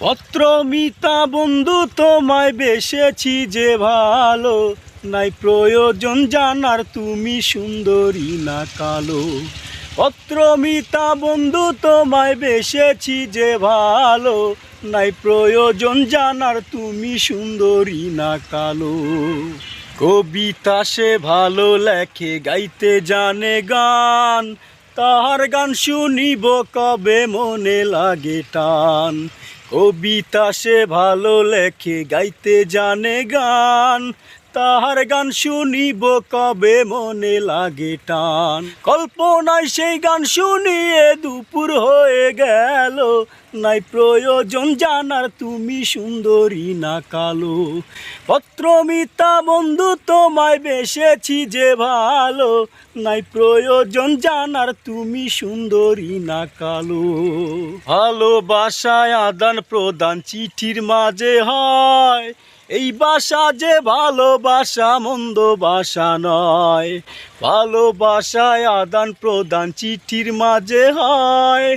পত্রমিতা বন্ধু তোমায় বেসেছি যে ভালো। নাই প্রয়োজন জানার তুমি সুন্দরী না কালো। পত্রমিতা বন্ধু তোমায় বেসেছি যে ভালো। নাই প্রয়োজন জানার তুমি সুন্দরী না কালো। কবিতা সে ভালো লেখে, গাইতে জানে গান। তাহার গান শুনিব কবে মনে লাগে টান। কবিতা সে ভালো লেখে গাইতে জানে গান। তাহার গান শুনিব কবে মনে লাগে টান। কল্পনায় সেই গান শুনিয়ে দুপুর হয়ে গেল। নাই প্রয়োজন জানার তুমি সুন্দরী না কালো। পত্রমিতা বন্ধু তোমায় বেসেছি যে ভালো। নাই প্রয়োজন জানার তুমি সুন্দরী না কালো। ভালোবাসায় আদান প্রদান চিঠির মাঝে হয়। এই বাসা যে ভালোবাসা মন্দ বাসা নয়। ভালোবাসায় আদান প্রদান চিঠির মাঝে হয়।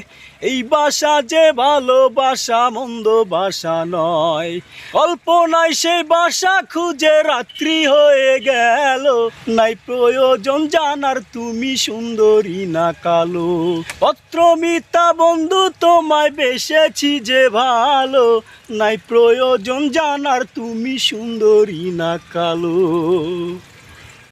এই বাসা যে ভালোবাসা মন্দ, বাসা নয়। কল্পনায় সেই বাসা, খুঁজে রাত্রি হয়ে গেল। নাই প্রয়োজন জানার, তুমি সুন্দরী না কালো। পত্রমিতা বন্ধু তোমায় বেসেছি যে ভালো। নাই প্রয়োজন জানার, তুমি সুন্দরী না কালো।